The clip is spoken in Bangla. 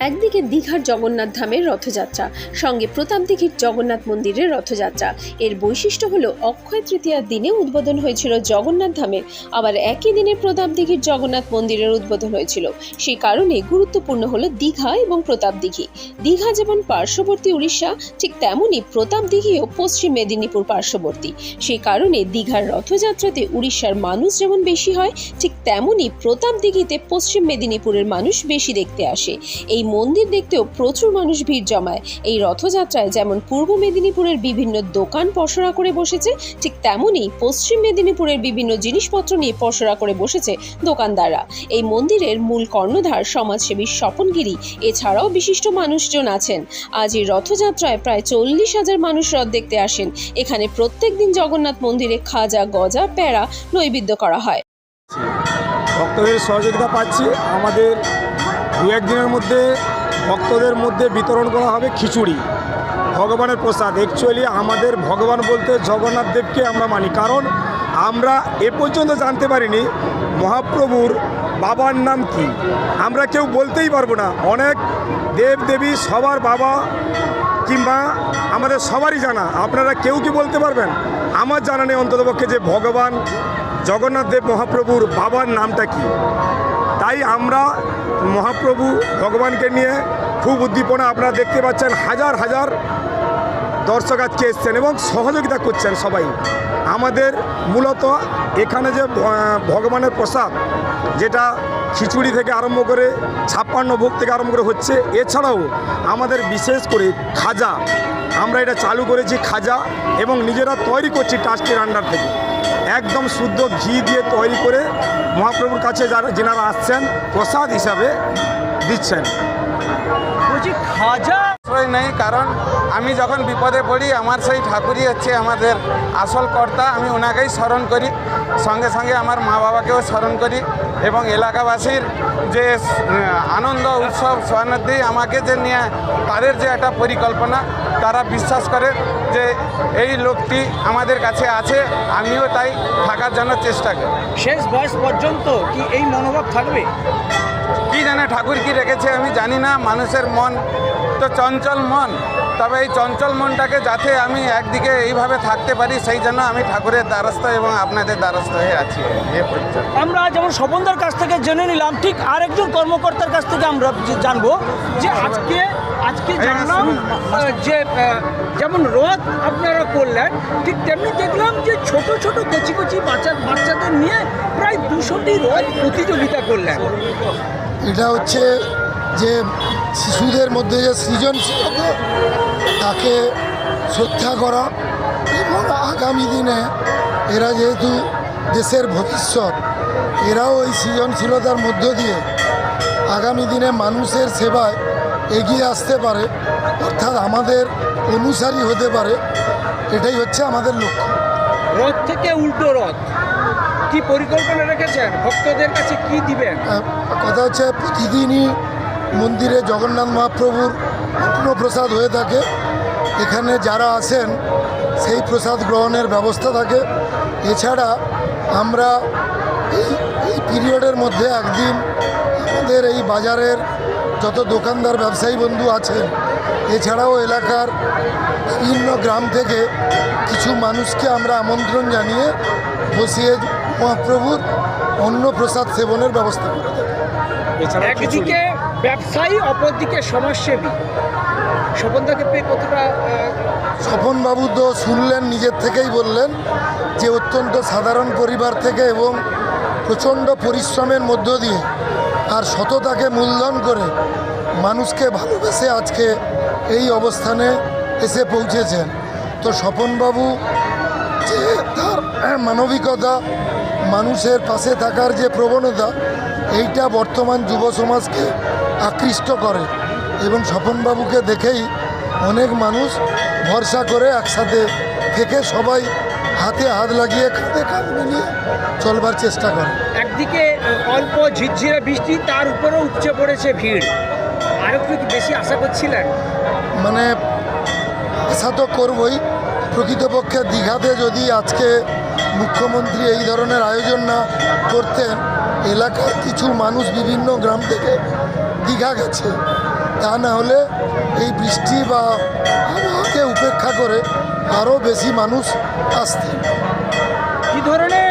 একদিকে দীঘার জগন্নাথ ধামের রথযাত্রা, সঙ্গে প্রতাপদিঘির জগন্নাথ মন্দিরের রথযাত্রা। এর বৈশিষ্ট্য হলো অক্ষয় তৃতীয়ার দিনে উদ্বোধন হয়েছিল জগন্নাথ ধামের, আবার একই দিনে প্রতাপদিঘির জগন্নাথ মন্দিরের উদ্বোধন হয়েছিল। সেই কারণে গুরুত্বপূর্ণ হলো দীঘা এবং প্রতাপদিঘি দীঘা। যেমন পার্শ্ববর্তী উড়িষ্যা, ঠিক তেমনই প্রতাপদিঘিও পশ্চিম মেদিনীপুর পার্শ্ববর্তী। সেই কারণে দীঘার রথযাত্রাতে উড়িষ্যার মানুষ যেমন বেশি হয়, ঠিক তেমনই প্রতাপদিঘিতে পশ্চিম মেদিনীপুরের মানুষ বেশি দেখতে আসে। এই মন্দির দেখতেও প্রচুর মানুষ ভিড় জমায়। এই রথযাত্রায় যেমন পূর্ব মেদিনীপুরের বিভিন্ন দোকান পসরা করে বসেছে, ঠিক তেমনই পশ্চিম মেদিনীপুরের বিভিন্ন জিনিসপত্র নিয়ে পসরা করে বসেছে দোকানদাররা। এই মন্দিরের মূল কর্ণধার সমাজসেবী স্বপনগিরি এছাড়াও বিশিষ্ট মানুষজন আছেন। আজ এই রথযাত্রায় প্রায় চল্লিশ হাজার মানুষ রথ দেখতে আসেন। এখানে প্রত্যেক দিন জগন্নাথ মন্দিরে খাজা, গজা প্যারা নৈবেদ্য করা হয়। ভক্তদের সহযোগিতা পাচ্ছি। আমাদের দু একদিনের মধ্যে ভক্তদের মধ্যে বিতরণ করা হবে খিচুড়ি, ভগবানের প্রসাদ। অ্যাকচুয়ালি আমাদের ভগবান বলতে জগন্নাথ দেবকে আমরা মানি। কারণ আমরা এ পর্যন্ত জানতে পারিনি মহাপ্রভুর বাবার নাম কি। আমরা কেউ বলতেই পারব না। অনেক দেব দেবী সবার বাবা কিংবা আমাদের সবারই জানা। আপনারা কেউ কি বলতে পারবেন? আমার জানা নেই অন্ততপক্ষে যে ভগবান জগন্নাথ দেব মহাপ্রভুর বাবার নামটা কি। তাই আমরা মহাপ্রভু ভগবানকে নিয়ে খুব উদ্দীপনা আপনারা দেখতে পাচ্ছেন হাজার হাজার দর্শক আজকে এসছেন এবং সহযোগিতা করছেন সবাই। আমাদের মূলত এখানে যে ভগবানের প্রসাদ, যেটা খিচুড়ি থেকে আরম্ভ করে ছাপ্পান্ন ভোগ থেকে আরম্ভ করে হচ্ছে, এছাড়াও আমাদের বিশেষ করে খাজা, আমরা এটা চালু করেছি খাজা এবং নিজেরা তৈরি করছি ট্রাস্টের আন্ডার থেকে। একদম শুদ্ধ ঘি দিয়ে তৈরি করে মহাপ্রভুর কাছে যারা, যেনারা আসছেন, প্রসাদ হিসাবে দিচ্ছেন। খাজা আশ্রয় নেই, কারণ আমি যখন বিপদে পড়ি, আমার সেই ঠাকুরই হচ্ছে আমাদের আসল কর্তা। আমি ওনাকেই স্মরণ করি, সঙ্গে সঙ্গে আমার মা বাবাকেও স্মরণ করি এবং এলাকাবাসীর যে আনন্দ, উৎসব সহানুভূতি আমাকে যে নিয়ে, তাদের যে একটা পরিকল্পনা তারা বিশ্বাস করে যে এই লোকটি আমাদের কাছে আছে আমিও তাই থাকার জন্য চেষ্টা করি। শেষ বয়স পর্যন্ত কি এই মনোভাব থাকবে? কি জানে ঠাকুর কি রেখেছে আমি জানি না মানুষের মন তো চঞ্চল মন। তবে এই চঞ্চল মনটাকে যাতে আমি একদিকে এইভাবে থাকতে পারি সেই জন্য আমি ঠাকুরের দ্বারস্থ এবং আপনাদের দ্বারস্থ হয়ে আছি। আমরা যেমন স্বপনদার কাছ থেকে জেনে নিলাম ঠিক আরেকজন কর্মকর্তার কাছ থেকে আমরা জানব যে আজকে আজকে জানলাম যে যেমন রথ আপনারা করলেন ঠিক তেমনি দেখলাম যে ছোট ছোট কচি কচি বাচ্চা বাচ্চাদের নিয়ে প্রায় দুশোটি রথ প্রতিযোগিতা করলেন। এটা হচ্ছে যে শিশুদের মধ্যে যে সৃজনশীলতা তাকে শ্রদ্ধা করা এবং আগামী দিনে এরা যেহেতু দেশের ভবিষ্যৎ এরাও এই সৃজনশীলতার মধ্য দিয়ে আগামী দিনে মানুষের সেবায় এগিয়ে আসতে পারে অর্থাৎ আমাদের অনুসারী হতে পারে এটাই হচ্ছে আমাদের লক্ষ্য। রথ থেকে উল্টো রথ কি পরিকল্পনা রেখেছেন? ভক্তদের কাছে কি দিবেন? কথা হচ্ছে প্রতিদিনই মন্দিরে জগন্নাথ মহাপ্রভুর অন্নপ্রসাদ হয়ে থাকে। এখানে যারা আসেন সেই প্রসাদ গ্রহণের ব্যবস্থা থাকে। এছাড়া আমরা এই এই পিরিয়ডের মধ্যে একদিন আমাদের এই বাজারের যত দোকানদার, ব্যবসায়ী বন্ধু আছেন, এছাড়াও এলাকার বিভিন্ন গ্রাম থেকে কিছু মানুষকে আমরা আমন্ত্রণ জানিয়ে বসিয়ে মহাপ্রভুর অন্নপ্রসাদ সেবনের ব্যবস্থা করে থাকি একদিকে ব্যবসায়ী অপরদিকে সমাজসেবী। স্বপনদাকে পেয়ে কতটা স্বপনবাবু তো শুনলেন নিজের থেকেই বললেন যে অত্যন্ত সাধারণ পরিবার থেকে এবং প্রচণ্ড পরিশ্রমের মধ্য দিয়ে আর সততাকে মূলধন করে মানুষকে ভালোবেসে আজকে এই অবস্থানে এসে পৌঁছেছেন। তো স্বপনবাবু যে তার মানবিকতা মানুষের পাশে থাকার যে প্রবণতা এইটা বর্তমান যুব সমাজকে আকৃষ্ট করে এবং স্বপনবাবুকে দেখেই অনেক মানুষ ভরসা করে একসাথে থেকে সবাই হাতে হাত লাগিয়ে কাঁধে কাঁধ মিলিয়ে চলবার চেষ্টা করে। একদিকে অল্প ঝিরঝিরে বৃষ্টি তার উপরেও উপচে পড়েছে ভিড়। আর একটু কি বেশি আশা করছিলেন? মানে আশা তো করবই প্রকৃতপক্ষে দীঘাতে যদি আজকে মুখ্যমন্ত্রী এই ধরনের আয়োজন না করতেন, এলাকার কিছু মানুষ বিভিন্ন গ্রাম থেকে দীঘা গেছে। তা না হলে এই বৃষ্টি বা আবহাওয়াকে উপেক্ষা করে আরও বেশি মানুষ আসতেন। কী ধরনের